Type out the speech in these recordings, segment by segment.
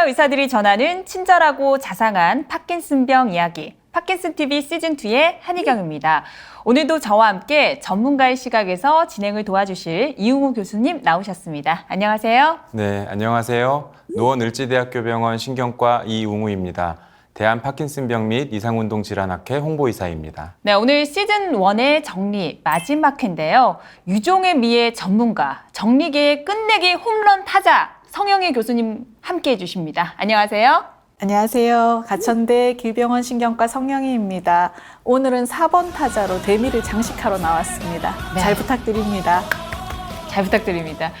신경과 의사들이 전하는 친절하고 자상한 파킨슨병 이야기. 파킨슨 TV 시즌 2의 한희경입니다. 오늘도 저와 함께 전문가의 시각에서 진행을 도와주실 이웅우 교수님 나오셨습니다. 안녕하세요. 네, 안녕하세요. 노원을지대학교병원 신경과 이웅우입니다. 대한 파킨슨병 및 이상운동 질환학회 홍보이사입니다. 네, 오늘 시즌 1의 정리 마지막 회인데요. 유종의 미의 전문가, 정리계의 끝내기 홈런 타자 성영희 교수님 함께 해주십니다. 안녕하세요. 안녕하세요. 가천대 길병원 신경과 성영희입니다. 오늘은 4번 타자로 대미를 장식하러 나왔습니다. 네. 잘 부탁드립니다. 잘 부탁드립니다.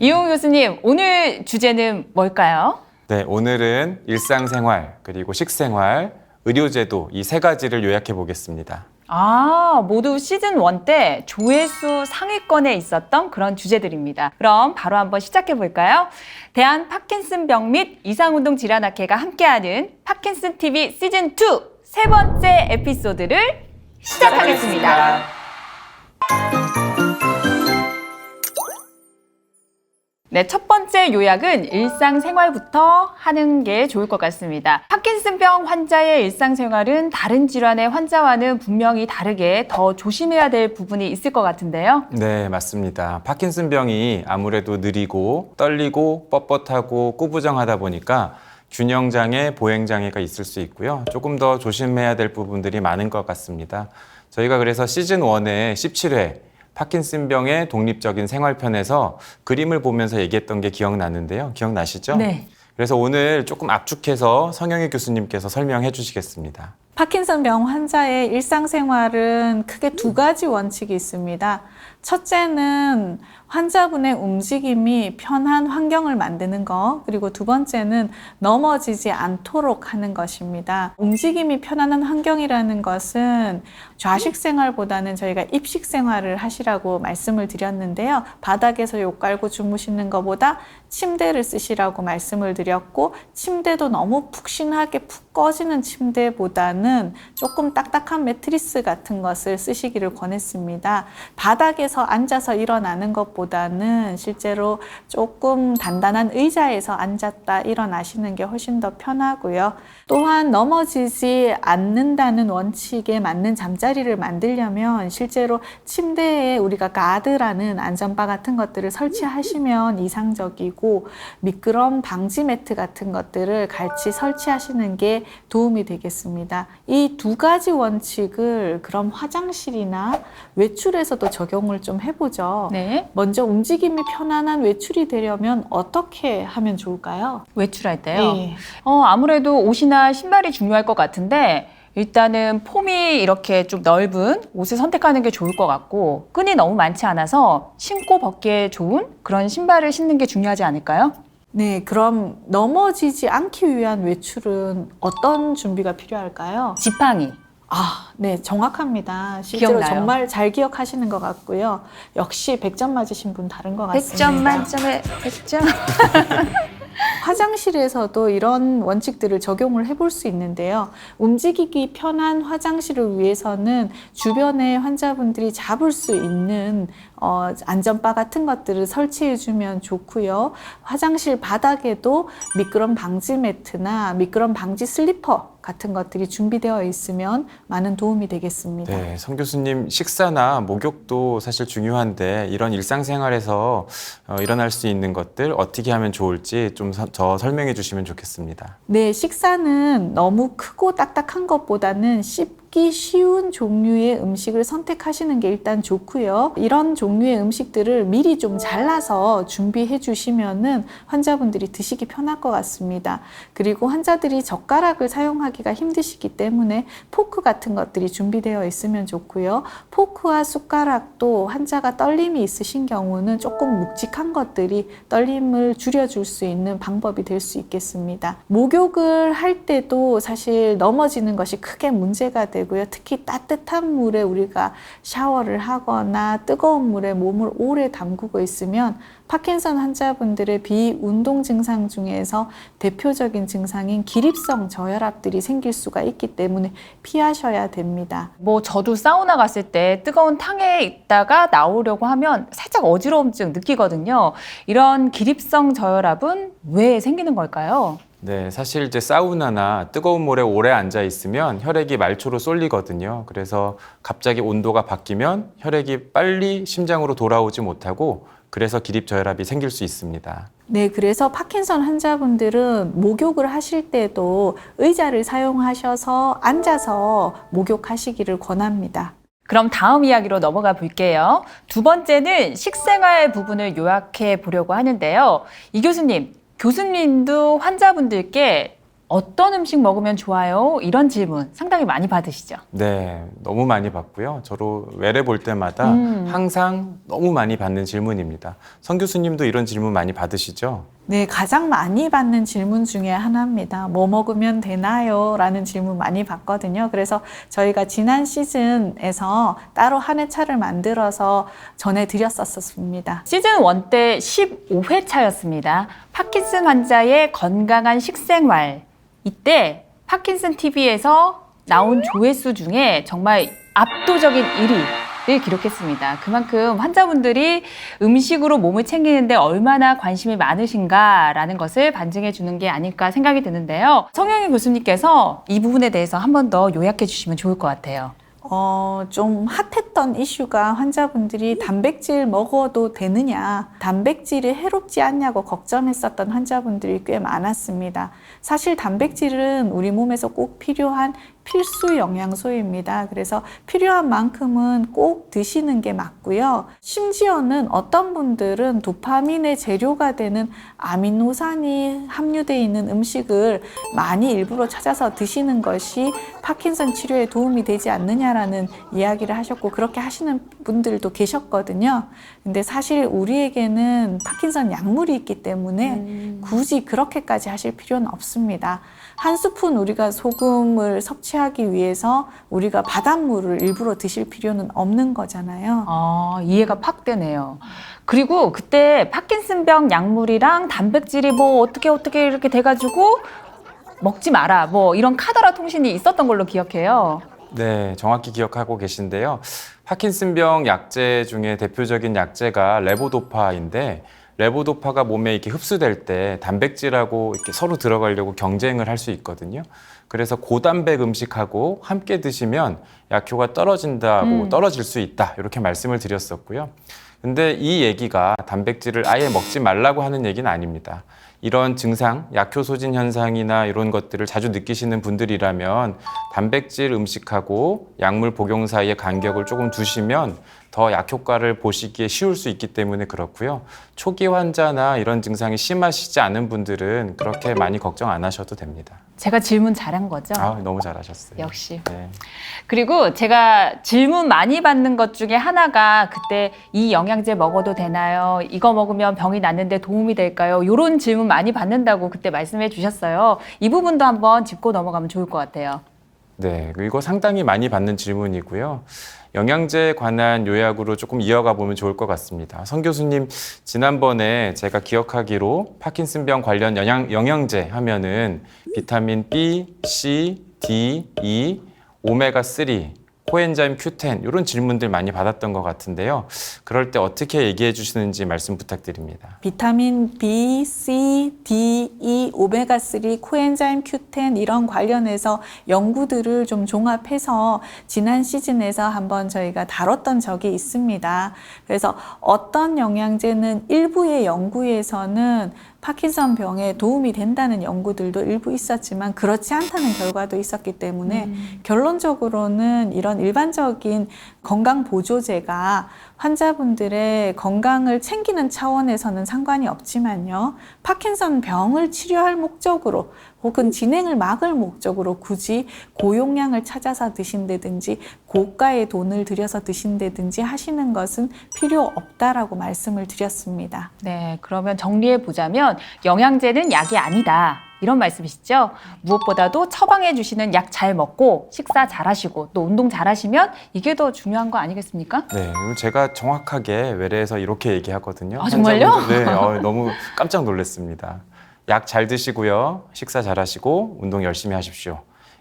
이웅 교수님, 오늘 주제는 뭘까요? 네, 오늘은 일상생활, 그리고 식생활, 의료제도 이 세 가지를 요약해 보겠습니다. 아, 모두 시즌 1 때 조회수 상위권에 있었던 그런 주제들입니다. 그럼 바로 한번 시작해 볼까요? 대한 파킨슨병 및 이상운동 질환학회가 함께하는 파킨슨 TV 시즌 2 세 번째 에피소드를 시작하겠습니다. 네, 첫 번째 요약은 일상생활부터 하는 게 좋을 것 같습니다. 파킨슨병 환자의 일상생활은 다른 질환의 환자와는 분명히 다르게 더 조심해야 될 부분이 있을 것 같은데요. 네, 맞습니다. 파킨슨병이 아무래도 느리고 떨리고 뻣뻣하고 꾸부정하다 보니까 균형 장애, 보행 장애가 있을 수 있고요. 조금 더 조심해야 될 부분들이 많은 것 같습니다. 저희가 그래서 시즌 1의 17회 파킨슨병의 독립적인 생활편에서 그림을 보면서 얘기했던 게 기억나는데요. 기억나시죠? 네. 그래서 오늘 조금 압축해서 성영희 교수님께서 설명해 주시겠습니다. 파킨슨병 환자의 일상생활은 크게 두 가지 원칙이 있습니다. 첫째는 환자분의 움직임이 편한 환경을 만드는 것, 그리고 두 번째는 넘어지지 않도록 하는 것입니다. 움직임이 편안한 환경이라는 것은 좌식 생활보다는 저희가 입식 생활을 하시라고 말씀을 드렸는데요. 바닥에서 욕 깔고 주무시는 것보다 침대를 쓰시라고 말씀을 드렸고, 침대도 너무 푹신하게 푹 꺼지는 침대보다는 조금 딱딱한 매트리스 같은 것을 쓰시기를 권했습니다. 바닥에서 앉아서 일어나는 것보다 는 실제로 조금 단단한 의자에서 앉았다 일어나시는 게 훨씬 더 편하고요. 또한 넘어지지 않는다는 원칙에 맞는 잠자리를 만들려면 실제로 침대에 우리가 가드라는 안전바 같은 것들을 설치하시면 이상적이고 미끄럼 방지 매트 같은 것들을 같이 설치하시는 게 도움이 되겠습니다. 이 두 가지 원칙을 그럼 화장실이나 외출에서도 적용을 좀 해보죠. 네. 먼저 움직임이 편안한 외출이 되려면 어떻게 하면 좋을까요? 외출할 때요. 예. 어, 아무래도 옷이나 신발이 중요할 것 같은데 일단은 폼이 이렇게 좀 넓은 옷을 선택하는 게 좋을 것 같고 끈이 너무 많지 않아서 신고 벗기에 좋은 그런 신발을 신는 게 중요하지 않을까요? 네, 그럼 넘어지지 않기 위한 외출은 어떤 준비가 필요할까요? 지팡이. 아, 네, 정확합니다. 실제로 기억나요. 정말 잘 기억하시는 것 같고요. 역시 100점 맞으신 분 다른 것 같습니다. 100점 만점에 100점. 화장실에서도 이런 원칙들을 적용을 해볼 수 있는데요. 움직이기 편한 화장실을 위해서는 주변에 환자분들이 잡을 수 있는 어, 안전바 같은 것들을 설치해주면 좋고요. 화장실 바닥에도 미끄럼 방지 매트나 미끄럼 방지 슬리퍼 같은 것들이 준비되어 있으면 많은 도움이 되겠습니다. 네, 성 교수님 식사나 목욕도 사실 중요한데 이런 일상생활에서 어, 일어날 수 있는 것들 어떻게 하면 좋을지 좀 더 설명해 주시면 좋겠습니다. 네, 식사는 너무 크고 딱딱한 것보다는 씹기 쉬운 종류의 음식을 선택하시는 게 일단 좋고요. 이런 종류의 음식들을 미리 좀 잘라서 준비해 주시면은 환자분들이 드시기 편할 것 같습니다. 그리고 환자들이 젓가락을 사용하기가 힘드시기 때문에 포크 같은 것들이 준비되어 있으면 좋고요. 포크와 숟가락도 환자가 떨림이 있으신 경우는 조금 묵직한 것들이 떨림을 줄여줄 수 있는 방법이 될 수 있겠습니다. 목욕을 할 때도 사실 넘어지는 것이 크게 문제가 되고 요. 특히 따뜻한 물에 우리가 샤워를 하거나 뜨거운 물에 몸을 오래 담그고 있으면 파킨선 환자분들의 비운동 증상 중에서 대표적인 증상인 기립성 저혈압들이 생길 수가 있기 때문에 피하셔야 됩니다. 뭐 저도 사우나 갔을 때 뜨거운 탕에 있다가 나오려고 하면 살짝 어지러움증 느끼거든요. 이런 기립성 저혈압은 왜 생기는 걸까요? 네, 사실 이제 사우나나 뜨거운 물에 오래 앉아 있으면 혈액이 말초로 쏠리거든요. 그래서 갑자기 온도가 바뀌면 혈액이 빨리 심장으로 돌아오지 못하고 그래서 기립 저혈압이 생길 수 있습니다. 네, 그래서 파킨선 환자분들은 목욕을 하실 때도 의자를 사용하셔서 앉아서 목욕하시기를 권합니다. 그럼 다음 이야기로 넘어가 볼게요. 두 번째는 식생활 부분을 요약해 보려고 하는데요. 이 교수님, 교수님도 환자분들께 어떤 음식 먹으면 좋아요? 이런 질문 상당히 많이 받으시죠? 네, 너무 많이 받고요. 저로 외래 볼 때마다 음. 항상 너무 많이 받는 질문입니다. 성 교수님도 이런 질문 많이 받으시죠? 네, 가장 많이 받는 질문 중에 하나입니다. 뭐 먹으면 되나요? 라는 질문 많이 받거든요. 그래서 저희가 지난 시즌에서 따로 한 회차를 만들어서 전해드렸었습니다. 시즌 1 때 15회차였습니다. 파킨슨 환자의 건강한 식생활. 이때 파킨슨 TV에서 나온 조회수 중에 정말 압도적인 1위 를 기록했습니다. 그만큼 환자분들이 음식으로 몸을 챙기는데 얼마나 관심이 많으신가라는 것을 반증해 주는 게 아닐까 생각이 드는데요. 성영희 교수님께서 이 부분에 대해서 한 번 더 요약해 주시면 좋을 것 같아요. 어, 좀 핫했던 이슈가 환자분들이 단백질 먹어도 되느냐, 단백질이 해롭지 않냐고 걱정했었던 환자분들이 꽤 많았습니다. 사실 단백질은 우리 몸에서 꼭 필요한 필수 영양소입니다. 그래서 필요한 만큼은 꼭 드시는 게 맞고요. 심지어는 어떤 분들은 도파민의 재료가 되는 아미노산이 함유되어 있는 음식을 많이 일부러 찾아서 드시는 것이 파킨선 치료에 도움이 되지 않느냐라는 이야기를 하셨고 그렇게 하시는 분들도 계셨거든요. 근데 사실 우리에게는 파킨선 약물이 있기 때문에 굳이 그렇게까지 하실 필요는 없습니다. 한 스푼 우리가 소금을 섭 취하기 위해서 우리가 바닷물을 일부러 드실 필요는 없는 거잖아요. 아, 이해가 팍 되네요. 그리고 그때 파킨슨병 약물이랑 단백질이 뭐 어떻게 어떻게 이렇게 돼가지고 먹지 마라 뭐 이런 카더라 통신이 있었던 걸로 기억해요. 네, 정확히 기억하고 계신데요. 파킨슨병 약제 중에 대표적인 약제가 레보도파인데 레보도파가 몸에 이렇게 흡수될 때 단백질하고 이렇게 서로 들어가려고 경쟁을 할 수 있거든요. 그래서 고단백 음식하고 함께 드시면 약효가 떨어진다고 음. 떨어질 수 있다. 이렇게 말씀을 드렸었고요. 근데 이 얘기가 단백질을 아예 먹지 말라고 하는 얘기는 아닙니다. 이런 증상, 약효 소진 현상이나 이런 것들을 자주 느끼시는 분들이라면 단백질 음식하고 약물 복용 사이의 간격을 조금 두시면 더 약효과를 보시기에 쉬울 수 있기 때문에 그렇고요. 초기 환자나 이런 증상이 심하시지 않은 분들은 그렇게 많이 걱정 안 하셔도 됩니다. 제가 질문 잘한 거죠. 아, 너무 잘하셨어요. 역시. 네. 그리고 제가 질문 많이 받는 것 중에 하나가 그때 이 영양제 먹어도 되나요? 이거 먹으면 병이 낫는데 도움이 될까요? 이런 질문 많이 받는다고 그때 말씀해 주셨어요. 이 부분도 한번 짚고 넘어가면 좋을 것 같아요. 네, 이거 상당히 많이 받는 질문이고요. 영양제에 관한 요약으로 조금 이어가 보면 좋을 것 같습니다. 성 교수님, 지난번에 제가 기억하기로 파킨슨병 관련 영양, 영양제 하면은 비타민 B, C, D, E, 오메가3, 코엔자임 Q10 이런 질문들 많이 받았던 것 같은데요. 그럴 때 어떻게 얘기해 주시는지 말씀 부탁드립니다. 비타민 B, C, D, E, 오메가 3, 코엔자임 Q10 이런 관련해서 연구들을 좀 종합해서 지난 시즌에서 한번 저희가 다뤘던 적이 있습니다. 그래서 어떤 영양제는 일부의 연구에서는 파킨선 병에 도움이 된다는 연구들도 일부 있었지만 그렇지 않다는 결과도 있었기 때문에 결론적으로는 이런 일반적인 건강 보조제가 환자분들의 건강을 챙기는 차원에서는 상관이 없지만요. 파킨선 병을 치료할 목적으로 혹은 진행을 막을 목적으로 굳이 고용량을 찾아서 드신다든지 고가의 돈을 들여서 드신다든지 하시는 것은 필요 없다라고 말씀을 드렸습니다. 네, 그러면 정리해 보자면 영양제는 약이 아니다. 이런 말씀이시죠? 무엇보다도 처방해 주시는 약 잘 먹고 식사 잘 하시고 또 운동 잘 하시면 이게 더 중요한 거 아니겠습니까? 네, 그리고 제가 정확하게 외래에서 이렇게 얘기하거든요. 아, 정말요? 환자분들, 네, 어, 너무 깜짝 놀랐습니다. 약 잘 드시고요, 식사 잘 하시고 운동 열심히 하십시오.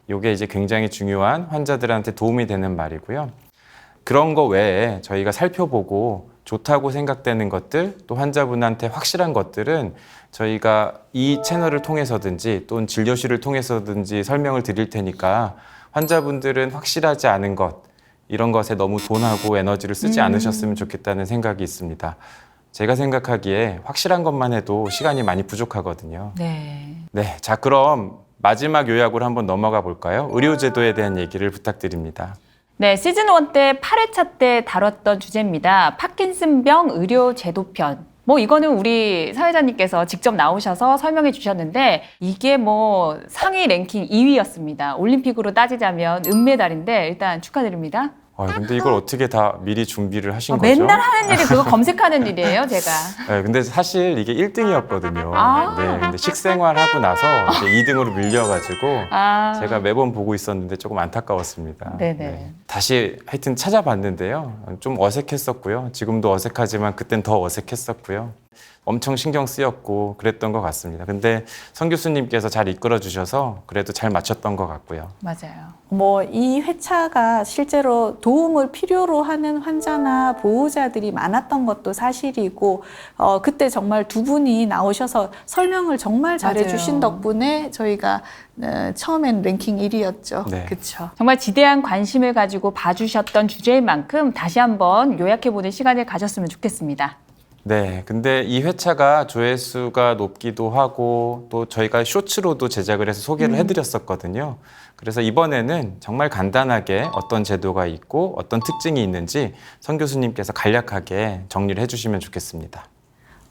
이게 이제 굉장히 중요한 환자들한테 도움이 되는 말이고요. 그런 거 외에 저희가 살펴보고 좋다고 생각되는 것들 또 환자분한테 확실한 것들은 저희가 이 채널을 통해서든지 또는 진료실을 통해서든지 설명을 드릴 테니까 환자분들은 확실하지 않은 것 이런 것에 너무 돈하고 에너지를 쓰지 않으셨으면 좋겠다는 생각이 있습니다. 제가 생각하기에 확실한 것만 해도 시간이 많이 부족하거든요. 네. 네, 자 그럼 마지막 요약으로 한번 넘어가 볼까요? 의료제도에 대한 얘기를 부탁드립니다. 네, 시즌 1때 8회차 때 다뤘던 주제입니다. 파킨슨병 의료 제도편. 뭐 이거는 우리 사회자님께서 직접 나오셔서 설명해 주셨는데 이게 뭐 상위 랭킹 2위였습니다. 올림픽으로 따지자면 은메달인데 일단 축하드립니다. 아, 근데 이걸 어떻게 다 미리 준비를 하신 어, 거죠? 맨날 하는 일이 그거 검색하는 일이에요, 제가. 네, 근데 사실 이게 1등이었거든요. 아. 네, 근데 식생활 하고 나서 이제 2등으로 밀려가지고 아, 제가 매번 보고 있었는데 조금 안타까웠습니다. 네네. 다시 하여튼 찾아봤는데요. 좀 어색했었고요. 지금도 어색하지만 그땐 더 어색했었고요. 엄청 신경 쓰였고 그랬던 것 같습니다. 근데 성 교수님께서 잘 이끌어 주셔서 그래도 잘 맞췄던 것 같고요. 맞아요. 뭐 이 회차가 실제로 도움을 필요로 하는 환자나 보호자들이 많았던 것도 사실이고 어 그때 정말 두 분이 나오셔서 설명을 정말 잘해 주신. 덕분에 저희가 어, 처음엔 랭킹 1위였죠. 네. 그렇죠. 정말 지대한 관심을 가지고 봐주셨던 주제인 만큼 다시 한번 요약해보는 시간을 가졌으면 좋겠습니다. 네, 근데 이 회차가 조회수가 높기도 하고 또 저희가 쇼츠로도 제작을 해서 소개를 해드렸었거든요. 그래서 이번에는 정말 간단하게 어떤 제도가 있고 어떤 특징이 있는지 성 교수님께서 간략하게 정리를 해주시면 좋겠습니다.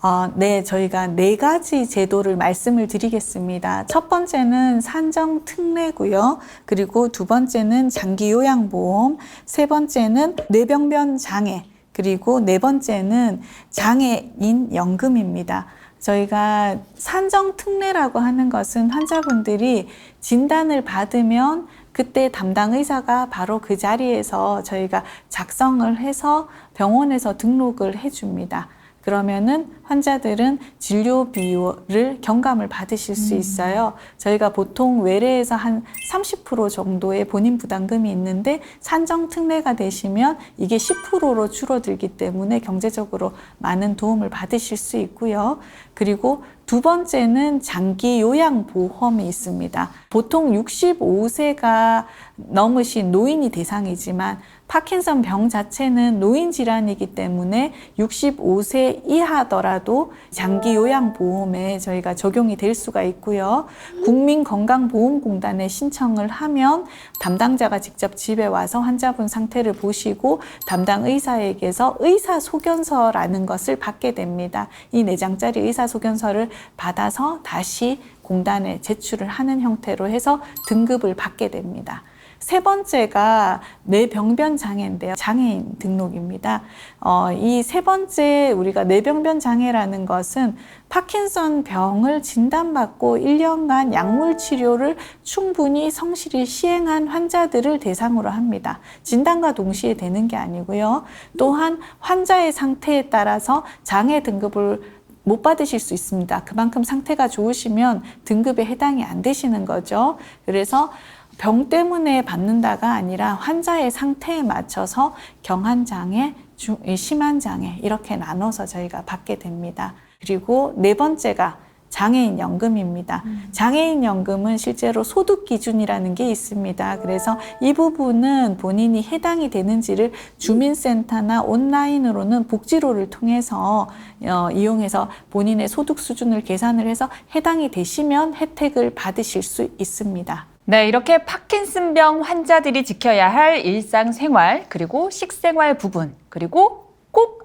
아, 네, 저희가 네 가지 제도를 말씀을 드리겠습니다. 첫 번째는 산정 특례고요. 그리고 두 번째는 장기 요양보험, 세 번째는 뇌병변 장애, 그리고 네 번째는 장애인 연금입니다. 저희가 산정 특례라고 하는 것은 환자분들이 진단을 받으면 그때 담당 의사가 바로 그 자리에서 저희가 작성을 해서 병원에서 등록을 해줍니다. 그러면은 환자들은 진료 비용을 경감을 받으실 수 있어요. 저희가 보통 외래에서 한 30% 정도의 본인 부담금이 있는데 산정 특례가 되시면 이게 10%로 줄어들기 때문에 경제적으로 많은 도움을 받으실 수 있고요. 그리고 두 번째는 장기 요양 보험이 있습니다. 보통 65세가 넘으신 노인이 대상이지만 파킨슨 병 자체는 노인 질환이기 때문에 65세 이하더라도 장기 요양 보험에 저희가 적용이 될 수가 있고요. 국민건강보험공단에 신청을 하면 담당자가 직접 집에 와서 환자분 상태를 보시고 담당 의사에게서 의사 소견서라는 것을 받게 됩니다. 이네 장짜리 의사 소견서를 받아서 다시 공단에 제출을 하는 형태로 해서 등급을 받게 됩니다. 세 번째가 뇌병변 장애인데요. 장애인 등록입니다. 어, 이 세 번째 우리가 뇌병변 장애라는 것은 파킨슨 병을 진단받고 1년간 약물 치료를 충분히 성실히 시행한 환자들을 대상으로 합니다. 진단과 동시에 되는 게 아니고요. 또한 환자의 상태에 따라서 장애 등급을 못 받으실 수 있습니다. 그만큼 상태가 좋으시면 등급에 해당이 안 되시는 거죠. 그래서 병 때문에 받는다가 아니라 환자의 상태에 맞춰서 경한 장애, 중, 심한 장애 이렇게 나눠서 저희가 받게 됩니다. 그리고 네 번째가 장애인 연금입니다. 장애인 연금은 실제로 소득 기준이라는 게 있습니다. 그래서 이 부분은 본인이 해당이 되는지를 주민센터나 온라인으로는 복지로를 통해서 어, 이용해서 본인의 소득 수준을 계산을 해서 해당이 되시면 혜택을 받으실 수 있습니다. 네, 이렇게 파킨슨병 환자들이 지켜야 할 일상생활, 그리고 식생활 부분, 그리고 꼭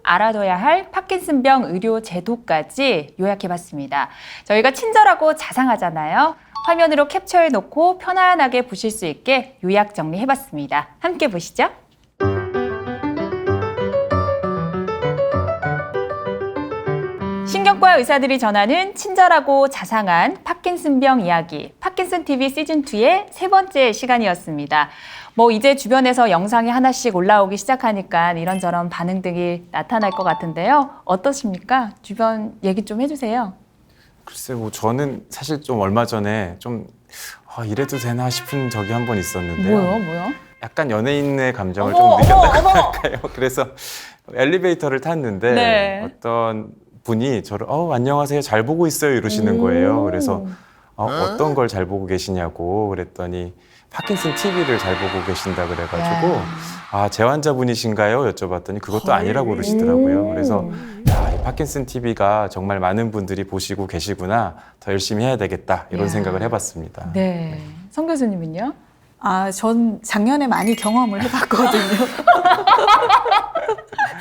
알아둬야 할 파킨슨병 의료 제도까지 요약해봤습니다. 저희가 친절하고 자상하잖아요. 화면으로 캡처해 놓고 편안하게 보실 수 있게 요약 정리해봤습니다. 함께 보시죠. 신경과 의사들이 전하는 친절하고 자상한 파킨슨병 이야기, 파킨슨 TV 시즌 2의 세 번째 시간이었습니다. 뭐 이제 주변에서 영상이 하나씩 올라오기 시작하니까 이런저런 반응들이 나타날 것 같은데요. 어떠십니까? 주변 얘기 좀 해주세요. 글쎄 뭐 저는 사실 좀 얼마 전에 좀 아, 이래도 되나 싶은 적이 한 번 있었는데요. 뭐요, 뭐요? 약간 연예인의 감정을 어머, 좀 어머, 어머! 할까요? 그래서 엘리베이터를 탔는데 네. 어떤 분이 저를 어 안녕하세요 잘 보고 있어요 이러시는 거예요. 그래서 어, 어떤 걸 잘 보고 계시냐고 그랬더니 파킨슨 TV를 잘 보고 계신다 그래가지고 야. 아 재환자분이신가요 여쭤봤더니 그것도 아니라고 그러시더라고요. 그래서 야, 이 파킨슨 TV가 정말 많은 분들이 보시고 계시구나 더 열심히 해야 되겠다 이런 야. 생각을 해봤습니다. 네. 성 교수님은요? 아, 전 작년에 많이 경험을 해봤거든요.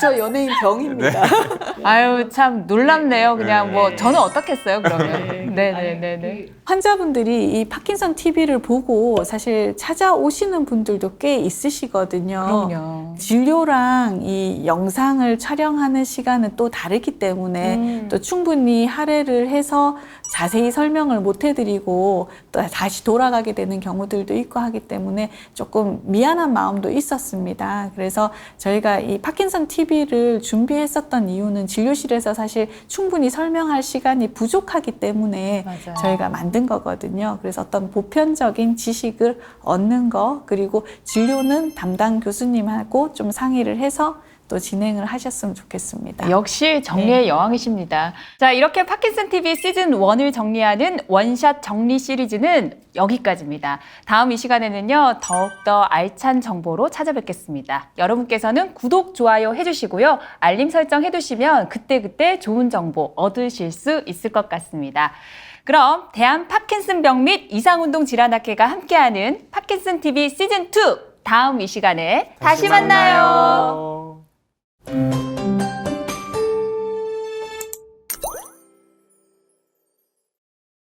저 연예인 병입니다. 아유 참 놀랍네요. 그냥 네. 뭐 저는 어떻겠어요 그러면. 네네네네. 환자분들이 이 파킨선 TV를 보고 사실 찾아오시는 분들도 꽤 있으시거든요. 그럼요. 진료랑 이 영상을 촬영하는 시간은 또 다르기 때문에 음. 또 충분히 할애를 해서 자세히 설명을 못 해드리고 또 다시 돌아가게 되는 경우들도 있고 하기 때문에 조금 미안한 마음도 있었습니다. 그래서 저희가 이 파킨선 TV를 준비했었던 이유는 진료실에서 사실 충분히 설명할 시간이 부족하기 때문에 맞아요. 저희가 만든 거거든요. 그래서 어떤 보편적인 지식을 얻는 거 그리고 진료는 담당 교수님하고 좀 상의를 해서 또 진행을 하셨으면 좋겠습니다. 역시 정리의 여왕이십니다. 자, 이렇게 파킨슨 TV 시즌 1을 정리하는 원샷 정리 시리즈는 여기까지입니다. 다음 이 시간에는요, 더욱더 알찬 정보로 찾아뵙겠습니다. 여러분께서는 구독, 좋아요 해주시고요. 알림 설정 해두시면 그때그때 좋은 정보 얻으실 수 있을 것 같습니다. 그럼 대한 파킨슨 병 및 이상운동 질환학회가 함께하는 파킨슨 TV 시즌 2 다음 이 시간에 다시 만나요. 만나요. Thank you.